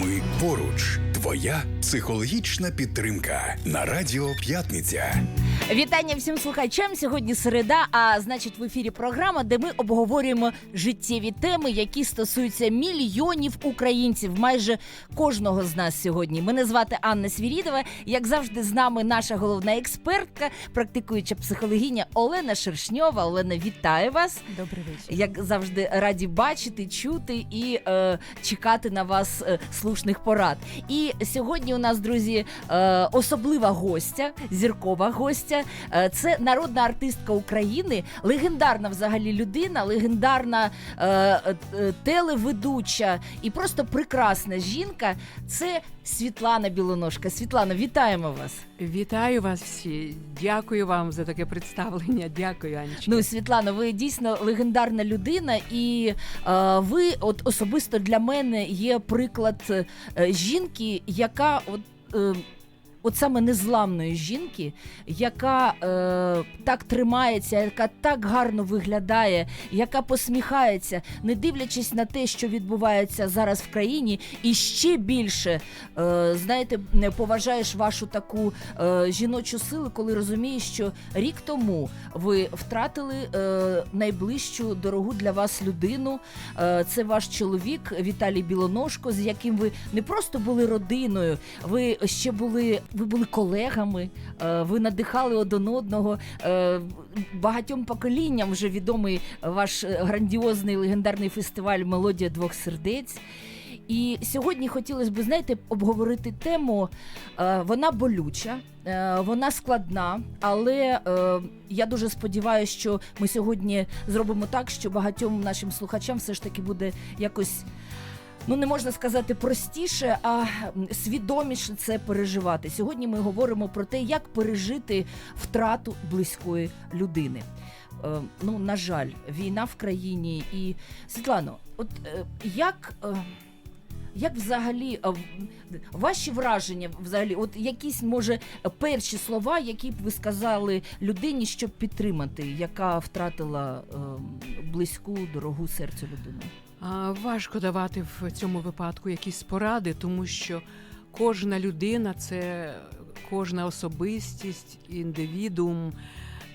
Ми поруч. Твоя психологічна підтримка на Радіо П'ятниця. Вітання всім слухачам. Сьогодні середа. А значить, в ефірі програма, де ми обговорюємо життєві теми, які стосуються мільйонів українців, майже кожного з нас сьогодні. Мене звати Анна Свірідова. Як завжди, з нами наша головна експертка, практикуюча психологиня Олена Шершньова. Олена, вітаю вас. Добрий вечір. Як завжди, раді бачити, чути і е, чекати на вас е, слушних порад. І сьогодні у нас, друзі, е, особлива гостя, зіркова гостя. Е, це народна артистка України, легендарна взагалі людина, легендарна е, е, телеведуча і просто прекрасна жінка. Це Світлана Білоножка. Світлана, вітаємо вас. Вітаю вас всі. Дякую вам за таке представлення. Дякую, Анечка. Ну, Світлано, ви дійсно легендарна людина, і е, ви, от особисто для мене, є приклад е, жінки, яка от. Е, От саме незламної жінки, яка е, так тримається, яка так гарно виглядає, яка посміхається, не дивлячись на те, що відбувається зараз в країні, і ще більше е, знаєте, поважаєш вашу таку е, жіночу силу, коли розумієш, що рік тому ви втратили е, найближчу дорогу для вас людину. Е, це ваш чоловік Віталій Білоножко, з яким ви не просто були родиною, ви ще були, ви були колегами, е, ви надихали один одного. Е, багатьом поколінням вже відомий ваш грандіозний легендарний фестиваль Мелодія двох сердець. І сьогодні хотілося б, знаєте, обговорити тему. Е, вона болюча, вона складна, але я дуже сподіваюся, що ми сьогодні зробимо так, що багатьом нашим слухачам все ж таки буде якось. Ну, не можна сказати простіше, а свідоміше це переживати. Сьогодні ми говоримо про те, як пережити втрату близької людини. Е, ну, на жаль, війна в країні. І Світлано, от е, як. Е, як взагалі е, ваші враження, взагалі, от якісь може перші слова, які б ви сказали людині, щоб підтримати, яка втратила е, близьку, дорогу серцю людину? Важко давати в цьому випадку якісь поради, тому що кожна людина це кожна особистість, індивідуум,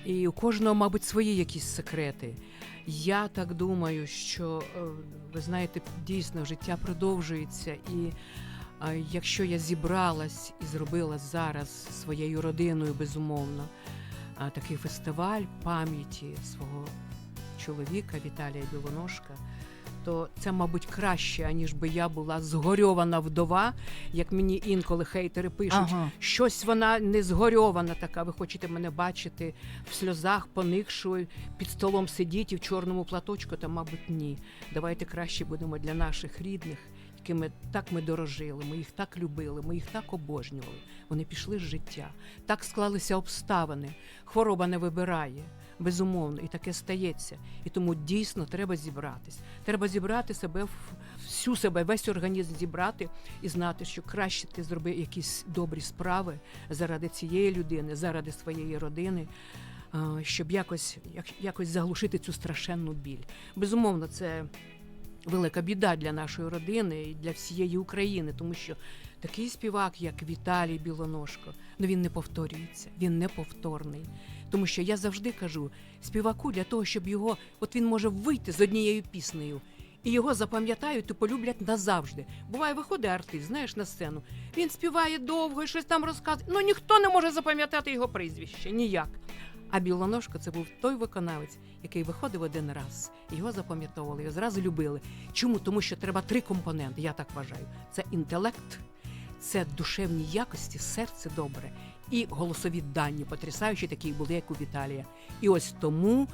і у кожного, мабуть, свої якісь секрети. Я так думаю, що е, ви знаєте, дійсно життя продовжується, і якщо я зібралась і зробила зараз своєю родиною, безумовно, такий фестиваль пам'яті свого чоловіка Віталія Білоножка, то це, мабуть, краще, аніж би я була згорьована вдова, як мені інколи хейтери пишуть. Ага. Щось вона не згорьована така. Ви хочете мене бачити в сльозах, поникшою, під столом сидіти в чорному платочку, та, мабуть, ні. Давайте краще будемо для наших рідних, якими так ми дорожили, ми їх так любили, ми їх так обожнювали. Вони пішли з життя. Так склалися обставини. Хвороба не вибирає. Безумовно, і таке стається. І тому дійсно треба зібратись. Треба зібрати себе всю себе, весь організм зібрати і знати, що краще ти зроби якісь добрі справи заради цієї людини, заради своєї родини. Щоб якось, як- якось заглушити цю страшенну біль. Безумовно, це велика біда для нашої родини і для всієї України, тому що такий співак, як Віталій Білоножко, ну він не повторюється, він неповторний. Тому що я завжди кажу співаку для того, щоб його, от він може вийти з однією піснею. І його запам'ятають і полюблять назавжди. Буває, виходить артист, знаєш, на сцену. Він співає довго і щось там розказує. Ну ніхто не може запам'ятати його прізвище, ніяк. А Білоножко це був той виконавець, який виходив один раз. Його запам'ятовували, його зразу любили. Чому? Тому що треба три компоненти, я так вважаю: це інтелект, це душевні якості, серце добре і голосові дані, потрясаючі такі були, як у Віталія. І ось тому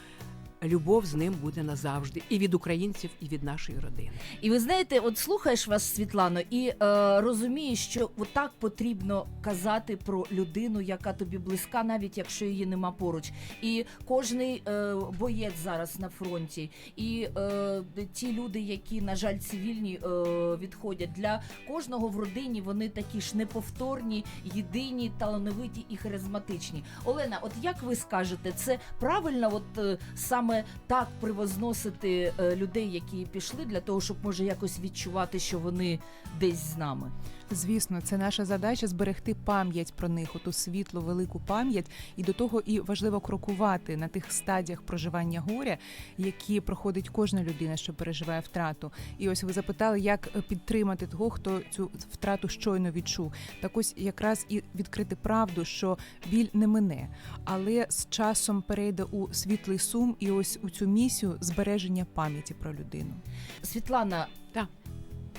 любов з ним буде назавжди і від українців, і від нашої родини. І ви знаєте, от слухаєш вас, Світлано, і е, розумієш, що отак потрібно казати про людину, яка тобі близька, навіть якщо її нема поруч. І кожний е, боєць зараз на фронті, і е, ті люди, які, на жаль, цивільні е, відходять для кожного в родині, вони такі ж неповторні, єдині, талановиті і харизматичні. Олена, от як ви скажете, це правильно, от е, саме так привозносити е, людей, які пішли, для того, щоб може якось відчувати, що вони десь з нами. Звісно, це наша задача зберегти пам'ять про них, оту світлу, велику пам'ять, і до того і важливо крокувати на тих стадіях проживання горя, які проходить кожна людина, що переживає втрату. І ось ви запитали, як підтримати того, хто цю втрату щойно відчув. Так ось якраз і відкрити правду, що біль не мине, але з часом перейде у світлий сум, і ось у цю місію збереження пам'яті про людину. Світлана, Так.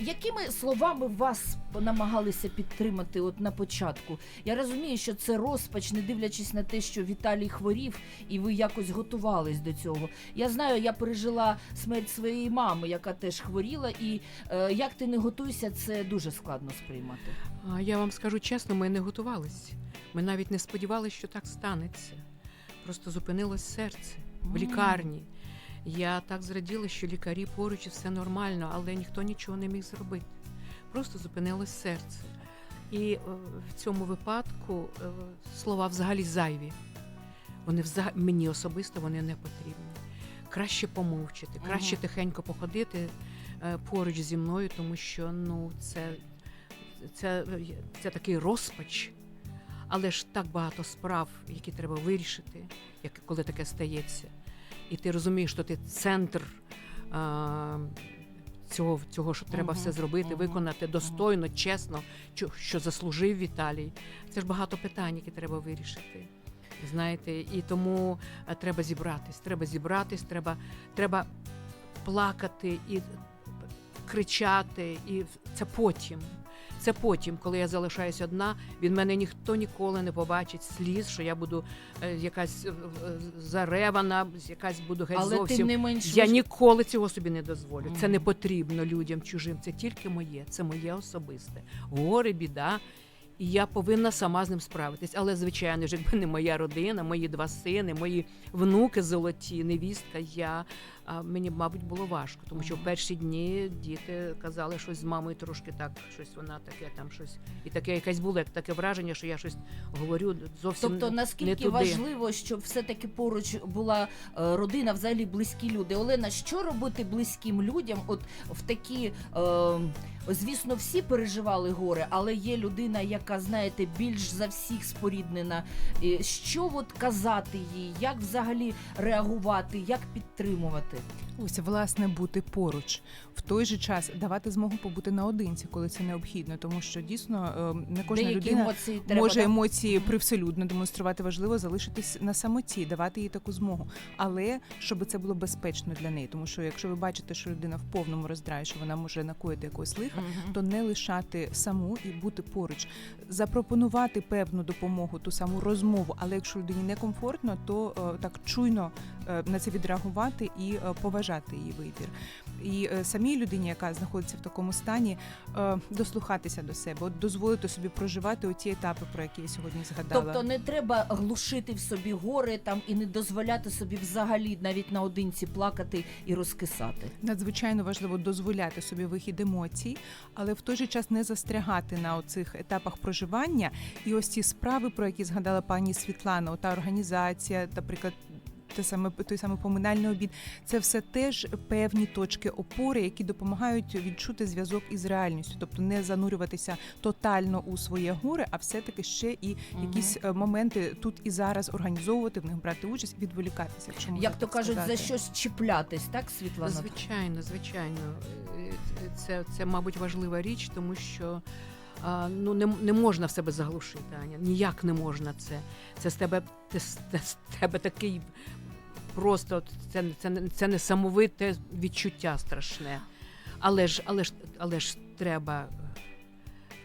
Якими словами вас намагалися підтримати от на початку? Я розумію, що це розпач, не дивлячись на те, що Віталій хворів, і ви якось готувались до цього. Я знаю, я пережила смерть своєї мами, яка теж хворіла, і е, як ти не готуйся, це дуже складно сприймати. А я вам скажу чесно, ми не готувались. Ми навіть не сподівалися, що так станеться. Просто зупинилось серце в лікарні. Я так зраділа, що лікарі поруч і все нормально, але ніхто нічого не міг зробити. Просто зупинилось серце. І е, в цьому випадку е, слова взагалі зайві. Вони взагалі мені особисто вони не потрібні. Краще помовчати, краще Ага. тихенько походити е, поруч зі мною, тому що ну це, це, це такий розпач. Але ж так багато справ, які треба вирішити, як коли таке стається. І ти розумієш, що ти центр а, цього, цього, що треба Мгм, все зробити, мгм, виконати достойно, чесно, що, що заслужив Віталій. Це ж багато питань, які треба вирішити. Знаєте, і тому е, треба зібратись. Треба зібратись, треба, треба плакати і кричати, і це потім. Це потім, коли я залишаюсь одна, від мене ніхто ніколи не побачить сліз, що я буду е, якась е, е, заревана, якась буду геть Але зовсім. тим не менш Я ніколи цього собі не дозволю. Це не потрібно людям чужим. Це тільки моє, це моє особисте. Горе, біда. І я повинна сама з ним справитись. Але, звичайно ж, якби не моя родина, мої два сини, мої внуки золоті, невістка, я а, мені, мабуть, було важко, тому що в перші дні діти казали щось з мамою трошки так, щось вона таке, там щось. І таке якесь було як таке враження, що я щось говорю зовсім Тобто не наскільки туди. важливо, щоб все-таки поруч була е, родина, взагалі близькі люди. Олена, що робити близьким людям? От в такі, е, звісно, всі переживали горе, але є людина, яка, знаєте, більш за всіх споріднена. Що от казати їй, як взагалі реагувати, як підтримувати? Ось власне бути поруч в той же час давати змогу побути наодинці, коли це необхідно, тому що дійсно е, не кожна Деякі людина емоції треба може да? емоції привселюдно демонструвати. Важливо залишитись на самоті, давати їй таку змогу, але щоб це було безпечно для неї. Тому що якщо ви бачите, що людина в повному роздраї, що вона може накоїти якогось лиха, Мгм. то не лишати саму і бути поруч, запропонувати певну допомогу, ту саму розмову. Але якщо людині некомфортно, то е, так чуйно е, на це відреагувати і е, поважати її вибір. І е, самій людині, яка знаходиться в такому стані, е, дослухатися до себе, от дозволити собі проживати оті етапи, про які я сьогодні згадала. Тобто не треба глушити в собі горе там і не дозволяти собі взагалі навіть наодинці плакати і розкисати. Надзвичайно важливо дозволяти собі вихід емоцій, але в той же час не застрягати на оцих етапах проживання. І ось ці справи, про які згадала пані Світлана, ота організація, наприклад. Те саме той самий поминальний обід, це все теж певні точки опори, які допомагають відчути зв'язок із реальністю, тобто не занурюватися тотально у своє горе, а все-таки ще і якісь е, моменти тут і зараз організовувати, в них брати участь, відволікатися. Можна Як то так кажуть, сказати. за щось чіплятись, так, Світлана? Звичайно, звичайно. Е, Це, це, мабуть, важлива річ, тому що ну, не, не можна в себе заглушити, Аня. Ніяк не можна це. Це з тебе, це, це з тебе такий просто це, це, не- це несамовите відчуття страшне. Але ж, але ж, але ж треба.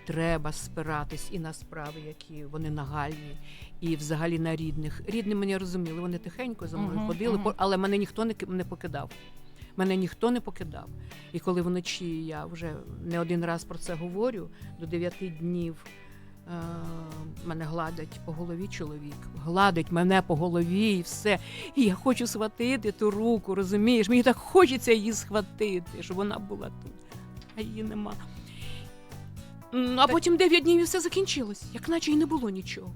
Треба спиратись і на справи, які вони нагальні, і взагалі на рідних. Рідні мене розуміли, вони тихенько за мною ходили, по- але мене ніхто не, не покидав. Мене ніхто не покидав. І коли вночі я вже не один раз про це говорю, до дев'яти днів е, мене гладять по голові чоловік, гладить мене по голові і все. І я хочу схватити ту руку, розумієш? Мені так хочеться її схватити, щоб вона була тут, а її нема. А потім дев'ять днів і все закінчилось, як наче і не було нічого.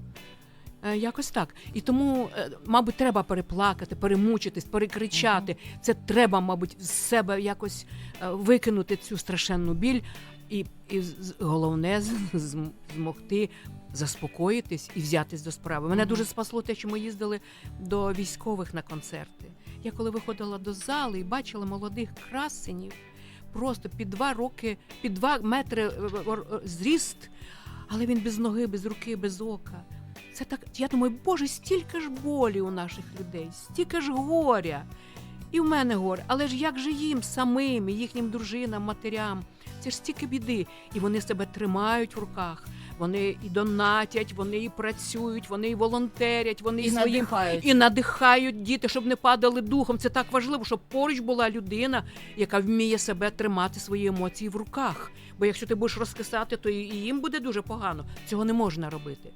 Е, Якось так. І тому, е, мабуть, треба переплакати, перемучитись, перекричати. Це треба, мабуть, з себе якось е, викинути цю страшенну біль. І, і головне змогти заспокоїтись і взятись до справи. Мене дуже спасло те, що ми їздили до військових на концерти. Я коли виходила до зали і бачила молодих красенів, просто під два роки, під два метри зріст, але він без ноги, без руки, без ока. Це так. Я думаю, боже, стільки ж болі у наших людей, стільки ж горя. І в мене горе. Але ж як же їм самим, і їхнім дружинам, матерям? Це ж стільки біди. І вони себе тримають в руках. Вони і донатять, вони і працюють, вони і волонтерять, вони і, І своїм надихають. і надихають діти, щоб не падали духом. Це так важливо, щоб поруч була людина, яка вміє себе тримати свої емоції в руках. Бо якщо ти будеш розкисати, то і і їм буде дуже погано. Цього не можна робити.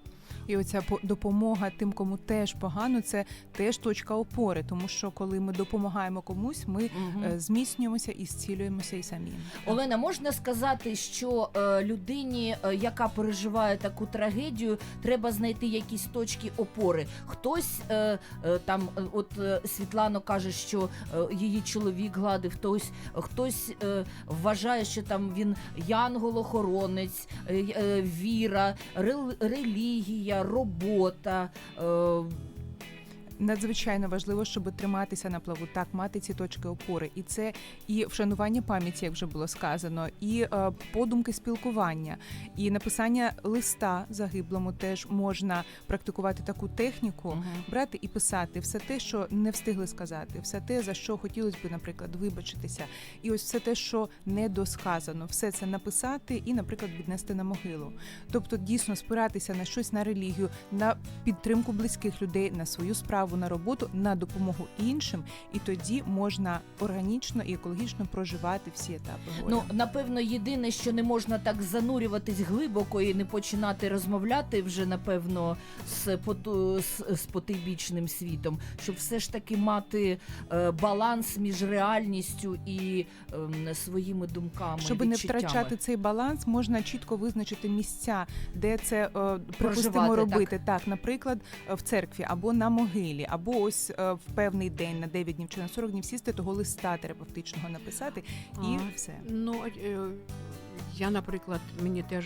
І оця по- допомога тим, кому теж погано, це теж точка опори, тому що коли ми допомагаємо комусь, ми е, зміцнюємося і зцілюємося і самі. Олена, можна сказати, що е, людині, е, яка переживає таку трагедію, треба знайти якісь точки опори. Хтось там, от Світлана каже, що її чоловік гладив, хтось, хтось вважає, що там він янгол-охоронець, віра, рел- релігія, робота. Надзвичайно важливо, щоб триматися на плаву, так мати ці точки опори, і це і вшанування пам'яті, як вже було сказано, і е, подумки спілкування, і написання листа загиблому теж можна практикувати таку техніку. мгм. Брати і писати все те, що не встигли сказати, все те, за що хотілося б, наприклад, вибачитися, і ось все те, що недосказано, все це написати і, наприклад, віднести на могилу. Тобто, дійсно спиратися на щось на релігію, на підтримку близьких людей, на свою справу, на роботу, на допомогу іншим, і тоді можна органічно і екологічно проживати всі етапи горя. Ну, напевно, єдине, що не можна так занурюватись глибоко і не починати розмовляти вже, напевно, з, поту, з, з потойбічним світом, щоб все ж таки мати е, баланс між реальністю і ем, своїми думками. Щоб не втрачати цей баланс, можна чітко визначити місця, де це е, припустимо Проживати, робити. Так. наприклад, е, в церкві або на могилі, або ось е, в певний день на 9 днів чи на 40 днів сісти того листа терапевтичного написати, і А. все. Ну, е, я, наприклад, мені теж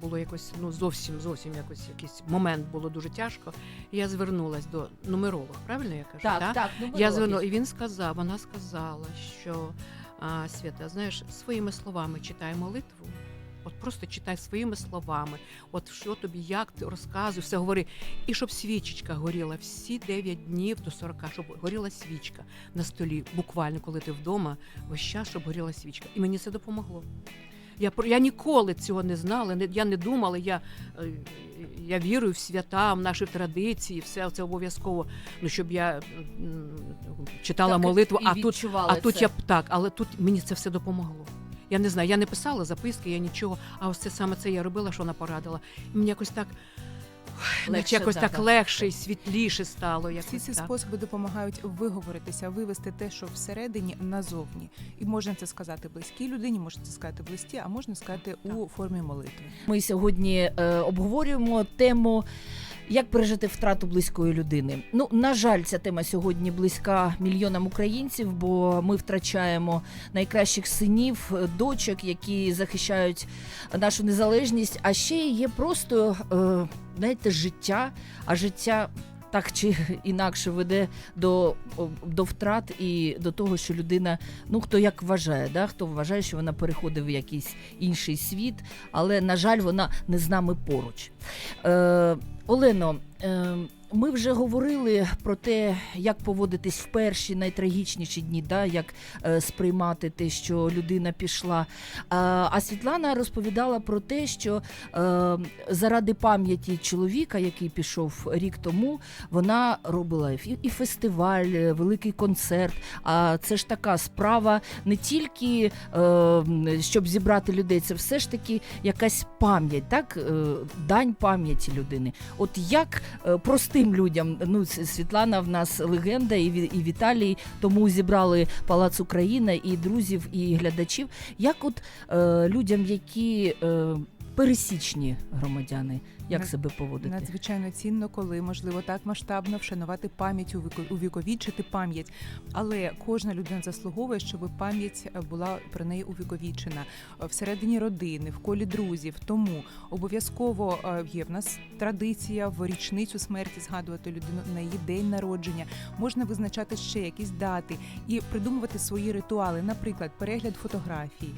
було якось ну зовсім зовсім якось якийсь момент було дуже тяжко. І я звернулась до нумеролога, правильно я кажу? Так, так, Я звернула, і він сказав, вона сказала, що а, Свята, знаєш, своїми словами читай молитву. От просто читай своїми словами, от що тобі, як ти розказуй, все говори. І щоб свічечка горіла всі 9 днів до 40, щоб горіла свічка на столі, буквально, коли ти вдома, весь час, щоб горіла свічка. І мені це допомогло. Я, я ніколи цього не знала, не, я не думала, я, е, я вірую в свята, в наші традиції, все це обов'язково. Ну, щоб я читала Так, молитву, а тут а тут я б так, але тут мені це все допомогло. Я не знаю, я не писала записки, я нічого, а ось це саме це я робила, що вона порадила. І мені якось так, Легше, якось да, так да. легше і світліше стало. Всі ці так. способи допомагають виговоритися, вивести те, що всередині назовні. І можна це сказати близькій людині, можна це сказати в листі, а можна сказати у формі молитви. Ми сьогодні е, обговорюємо тему. Як пережити втрату близької людини? Ну на жаль, ця тема сьогодні близька мільйонам українців, бо ми втрачаємо найкращих синів, е, дочок, які захищають нашу незалежність. А ще є просто е, знаєте, життя, а життя. Так чи інакше веде до, до втрат і до того, що людина, ну хто як вважає, да? хто вважає, що вона переходить в якийсь інший світ, але на жаль, вона не з нами поруч. Е, Олено, е, ми вже говорили про те, як поводитись в перші найтрагічніші дні, да, як е, сприймати те, що людина пішла. А, Світлана розповідала про те, що е, заради пам'яті чоловіка, який пішов рік тому, вона робила і, фестиваль, е, великий концерт. А це ж така справа не тільки е, щоб зібрати людей, це все ж таки якась пам'ять, так е, дань пам'яті людини. От як е, простим людям, ну Світлана в нас легенда, і, і Віталій, тому зібрали Палац Україна і друзів, і глядачів. Як от е, людям, які е, пересічні громадяни як Над- себе поводити? Надзвичайно цінно, коли можливо так масштабно вшанувати пам'ять, увіко- увіковічити пам'ять. Але кожна людина заслуговує, щоб пам'ять е, була про неї увіковічена Е, всередині родини, в колі друзів. Тому обов'язково е, є в нас традиція в річницю смерті згадувати людину на її день народження. Можна визначати ще якісь дати і придумувати свої ритуали, наприклад, перегляд фотографій,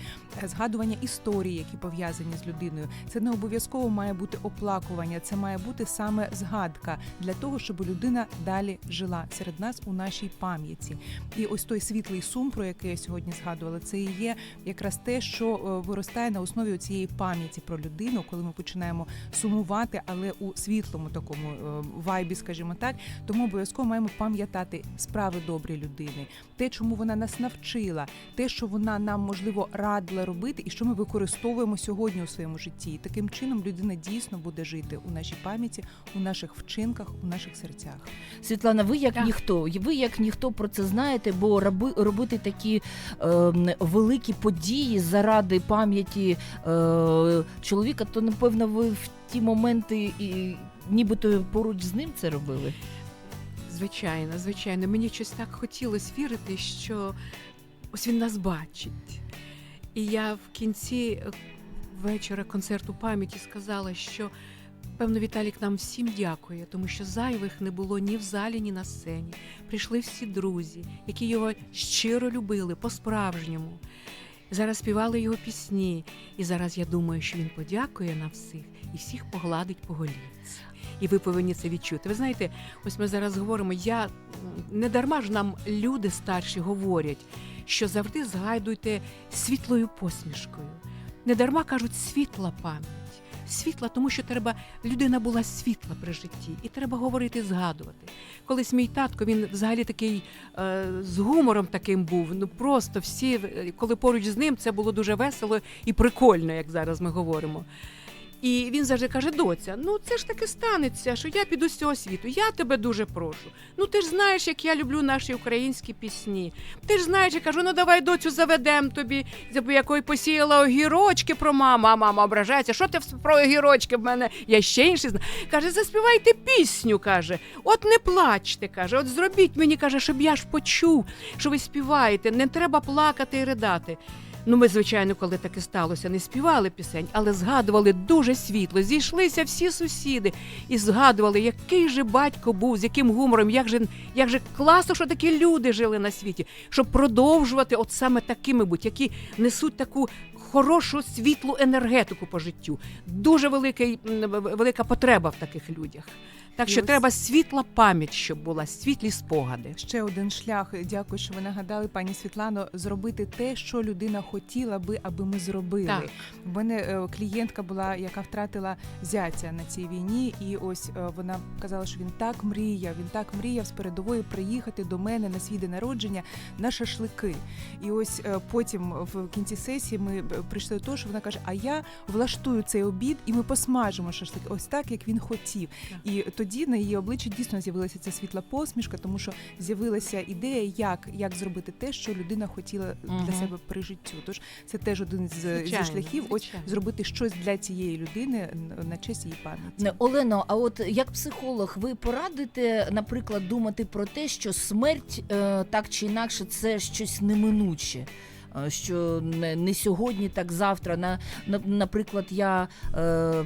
згадування історій, які пов'язані з людиною. Це не обов'язково має бути оплакування, це має бути саме згадка для того, щоб людина далі жила серед нас у нашій пам'яті. І ось той світлий сум, про який я сьогодні згадувала, це і є якраз те, що е, виростає на основі цієї пам'яті про людину, коли ми починаємо сумувати, але у світлому такому е, вайбі, скажімо так. Тому обов'язково маємо пам'ятати справи добрі людини, те, чому вона нас навчила, те, що вона нам можливо радила робити, і що ми використовуємо сьогодні у своєму житті. І таким чином людина дійсно буде жити у нашій пам'яті, у наших вчинках, у наших серцях. Світлана, ви як Так. ніхто, ви як ніхто про це знаєте, бо роби, робити такі е, великі події заради пам'яті е, чоловіка, то напевно ви в ті моменти і нібито поруч з ним це робили. Звичайно, звичайно. Мені щось так хотілося вірити, що ось він нас бачить. І я в кінці е, вечора концерту пам'яті сказала, що певно Віталік нам всім дякує, тому що зайвих не було ні в залі, ні на сцені. Прийшли всі друзі, які його щиро любили по-справжньому. Зараз співали його пісні, і зараз я думаю, що він подякує нам всіх і всіх погладить по голівці. І ви повинні це відчути. Ви знаєте, ось ми зараз говоримо. Я не дарма ж нам люди старші говорять, що завжди згадуйте світлою посмішкою. Не дарма кажуть світла пам'ять. Світла, тому що треба людина була світла при житті, і треба говорити, згадувати. Колись мій татко, він взагалі такий е, з гумором таким був. Ну просто всі, е, коли поруч з ним, це було дуже весело і прикольно, як зараз ми говоримо. І він завжди каже: доця, ну це ж таки станеться, що я піду з цього світу. Я тебе дуже прошу. Ну ти ж знаєш, як я люблю наші українські пісні. Ти ж знаєш, я кажу, ну давай доцю заведем тобі, бо якої посіяла огірочки про маму, а мама ображається. Що ти про огірочки в мене? Я ще інші знаю. Каже, заспівайте пісню. каже, от не плачте, каже, от зробіть мені, каже, щоб я ж почув, що ви співаєте. Не треба плакати і ридати. Ну, ми, звичайно, коли таке сталося, не співали пісень, але згадували дуже світло. Зійшлися всі сусіди і згадували, який же батько був, з яким гумором, як же, як же класно, що такі люди жили на світі, щоб продовжувати от саме такими бути, які несуть таку. Хорошу світлу енергетику по життю. Дуже великий, велика потреба в таких людях. Так І що ось- треба світла пам'ять, щоб була, світлі спогади. Ще один шлях. Дякую, що ви нагадали, пані Світлано, зробити те, що людина хотіла би, аби ми зробили. Так. В мене е, клієнтка була, яка втратила зятя на цій війні, і ось е, вона казала, що він так мріяв. Він так мріяв з передової приїхати до мене на свій день народження на шашлики. І ось е, потім в кінці сесії ми прийшли до того, що вона каже: А я влаштую цей обід, і ми посмажимо шашлики, ось так, як він хотів. Так. І тоді на її обличчі дійсно з'явилася ця світла посмішка, тому що з'явилася ідея, як, як зробити те, що людина хотіла Мгм. для себе при життю. Тож це теж один з, зі Звичайно, шляхів. Ось звичайно. зробити щось для цієї людини на честь її пам'яті. Олено, а от як психолог, ви порадите, наприклад, думати про те, що смерть е, так чи інакше це щось неминуче. е, Що не, сьогодні, так завтра. На, на наприклад, я е,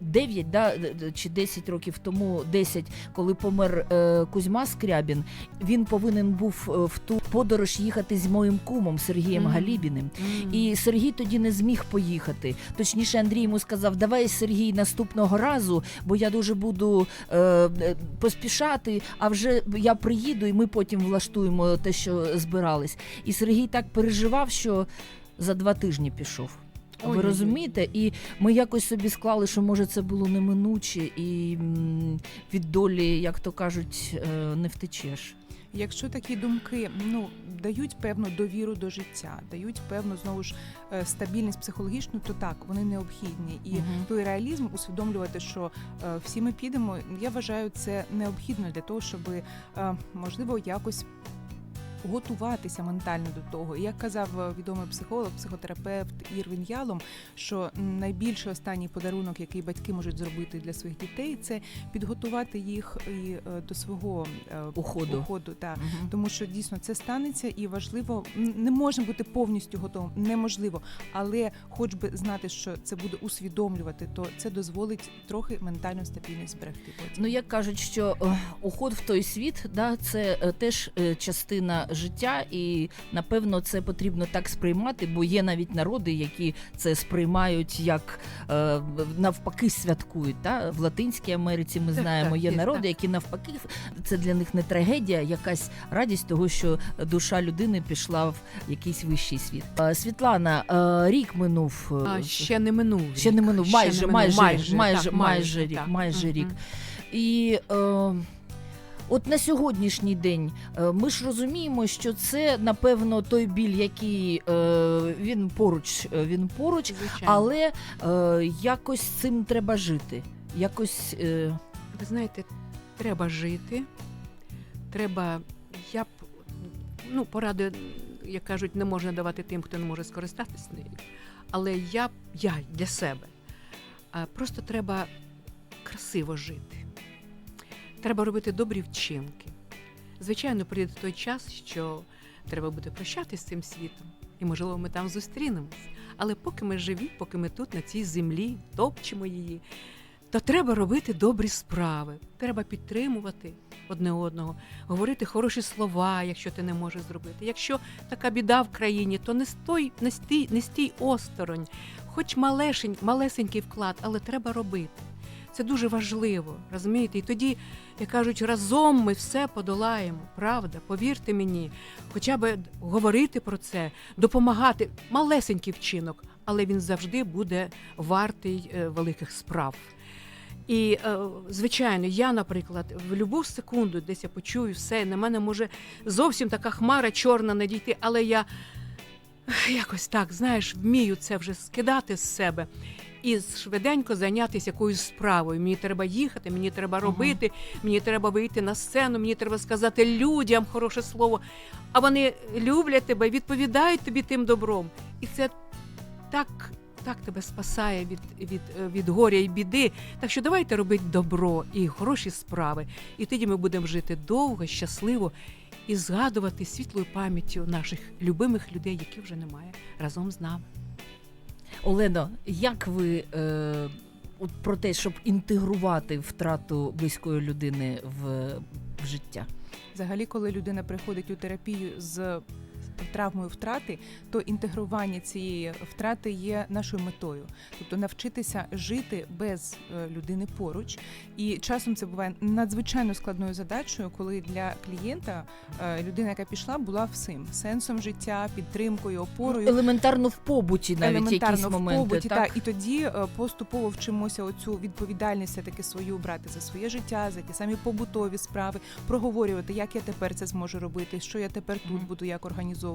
9 да, чи 10 років тому, 10, коли помер е, Кузьма Скрябін, він повинен був е, в ту подорож їхати з моїм кумом Сергієм Мгм. Галібіним. М. І Сергій тоді не зміг поїхати. Точніше, Андрій йому сказав: Давай Сергій наступного разу, бо я дуже буду е, е, поспішати. А вже я приїду, і ми потім влаштуємо те, що збирались. І Сергій так переживав, що за два тижні пішов. Ви Ой-ой-ой. розумієте? І ми якось собі склали, що може це було неминуче, і від долі, як то кажуть, е, не втечеш. Якщо такі думки ну дають певну довіру до життя, дають певну знову ж е, стабільність психологічну, то так вони необхідні. І Мгм. той реалізм усвідомлювати, що е, всі ми підемо. Я вважаю, це необхідно для того, щоб е, можливо якось готуватися ментально до того. І як казав е, відомий психолог, психотерапевт Ірвін Ялом, що найбільший останній подарунок, який батьки можуть зробити для своїх дітей, це підготувати їх і е, до свого е, Уходу. уходу та. Мгм. Тому що дійсно це станеться і важливо не можна бути повністю готовим, неможливо, але хоч би знати, що це буде усвідомлювати, то це дозволить трохи ментальну стабільність зберегти. Потім. Ну, як кажуть, що уход в той світ, да, це теж частина життя, і напевно це потрібно так сприймати, бо є навіть народи, які це сприймають як е, навпаки святкують. Да? В Латинській Америці ми знаємо, є народи, які навпаки це для них не трагедія, якась радість того, що душа людини пішла в якийсь вищий світ. Е, Світлана, е, рік минув. А ще не минув. Ще не минув, майже, майже, майже, майже, рік, майже рік. І от на сьогоднішній день е, ми ж розуміємо, що це напевно той біль, який е, він поруч, е, він поруч, Звичайно. але якось цим треба жити. Якось Ви знаєте, треба жити. Треба, я б ну, поради, як кажуть, не можна давати тим, хто не може скористатись нею. Але я, я для себе. Просто треба красиво жити. Треба робити добрі вчинки. Звичайно, прийде той час, що треба буде прощатися з цим світом, і, можливо, ми там зустрінемось. Але поки ми живі, поки ми тут, на цій землі, топчемо її, то треба робити добрі справи. Треба підтримувати одне одного, говорити хороші слова, якщо ти не можеш зробити. Якщо така біда в країні, то не стой, не стій, не стій осторонь, хоч малесенький вклад, але треба робити. Це дуже важливо, розумієте? І тоді, як кажуть, разом ми все подолаємо. Правда, повірте мені, хоча б говорити про це, допомагати малесенький вчинок, але він завжди буде вартий е, великих справ. І, е, звичайно, я, наприклад, в будь-яку секунду десь я почую все, на мене може зовсім така хмара чорна надійти, але я якось так, знаєш, вмію це вже скидати з себе і швиденько зайнятися якоюсь справою. Мені треба їхати, мені треба робити, мені треба вийти на сцену, мені треба сказати людям хороше слово. А вони люблять тебе, відповідають тобі тим добром. І це так. Так тебе спасає від, від, е, від горя і біди. Так що давайте робити добро і хороші справи. І тоді ми будемо жити довго, щасливо і згадувати світлою пам'яттю наших любимих людей, яких вже немає разом з нами. Олено, як ви е, от про те, щоб інтегрувати втрату близької людини в, в життя? Взагалі, коли людина приходить у терапію з травмою втрати, то інтегрування цієї втрати є нашою метою, тобто навчитися жити без е, людини поруч. І часом це буває надзвичайно складною задачею, коли для клієнта е, людина, яка пішла, була всім сенсом життя, підтримкою, опорою. Елементарно в побуті навіть якісь елементарно в моменти. побуті, так? так? і тоді е, поступово вчимося оцю відповідальність таки свою брати за своє життя, за ті самі побутові справи, проговорювати, як я тепер це зможу робити, що я тепер тут буду як організовувати.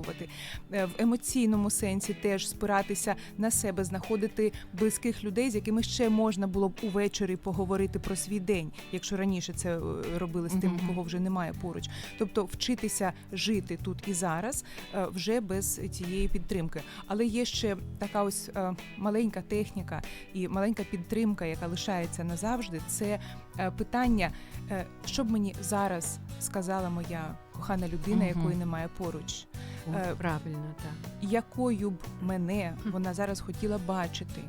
Е, В емоційному сенсі теж спиратися на себе, знаходити близьких людей, з якими ще можна було б увечері поговорити про свій день, якщо раніше це е, робили з тим, кого вже немає поруч. Тобто вчитися жити тут і зараз е, вже без цієї підтримки. Але є ще така ось маленька техніка і маленька підтримка, яка лишається назавжди. Це питання, що б мені зараз сказала моя кохана людина, якої немає поруч, правильно, так. якою б мене вона зараз хотіла бачити.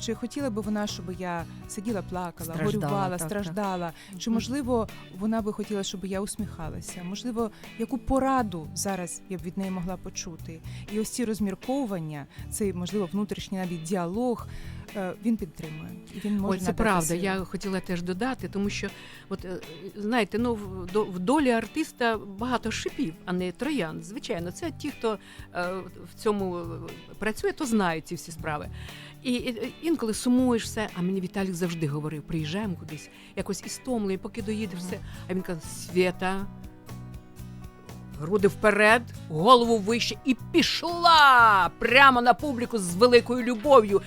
Чи хотіла би вона, щоб я сиділа, плакала, Страждала, горювала, так, страждала? Чи можливо вона би хотіла, щоб я усміхалася? Можливо, яку пораду зараз я б від неї могла почути? І ось ці розмірковування, цей можливо внутрішній навіть діалог. е, Він підтримує. І він може Ой, це правда. сили. Я хотіла теж додати, тому що, от е, знаєте, ну в до- долі артиста багато шипів, а не троян. Звичайно, це ті, хто е, в цьому працює, то знають ці всі справи. І, і інколи сумуєш все. А мені Віталік завжди говорив: приїжджаємо кудись, якось істомлений, поки доїдеш все. А він каже: Свята. Груди вперед, голову вище і пішла прямо на публіку з великою любов'ю.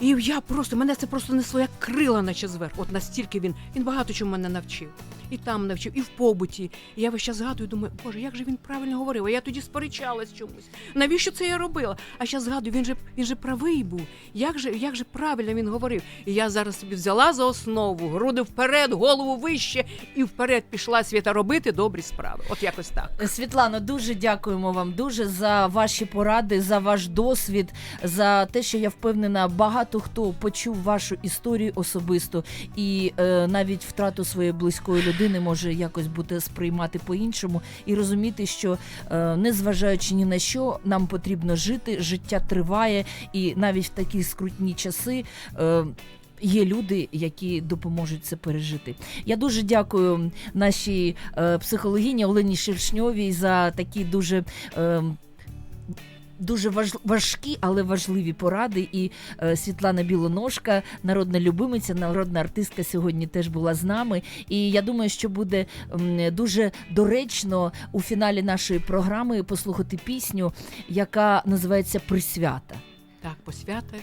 І я просто мене це просто несло як крила, наче зверх. От настільки він він багато чому мене навчив. І там навчив, і в побуті. І я весь час згадую, думаю, боже, як же він правильно говорив? А я тоді сперечалась чомусь. Навіщо це я робила? А зараз згадую, він же він же правий був. Як же, як же правильно він говорив? І я зараз собі взяла за основу, груди вперед, голову вище, і вперед пішла свята робити добрі справи. От якось так. Світлано, дуже дякуємо вам дуже за ваші поради, за ваш досвід, за те, що я впевнена, багато хто почув вашу історію особисто і е, навіть втрату своєї близької людини може якось бути сприймати по-іншому і розуміти, що е, незважаючи ні на що, нам потрібно жити, життя триває, і навіть в такі скрутні часи. Е, Є люди, які допоможуть це пережити. Я дуже дякую нашій е, психологині Олені Шершньовій за такі дуже. Е, Дуже важ, важкі, але важливі поради. І е, Світлана Білоножка, народна любимиця, народна артистка, сьогодні теж була з нами. І я думаю, що буде м, дуже доречно у фіналі нашої програми послухати пісню, яка називається Присвята. Так, посвята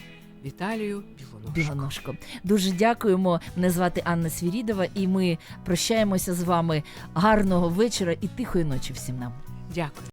Віталію Білоножку. Білоножко. Дуже дякуємо. Мене звати Анна Свірідова, і ми прощаємося з вами. Гарного вечора і тихої ночі всім нам. Дякую.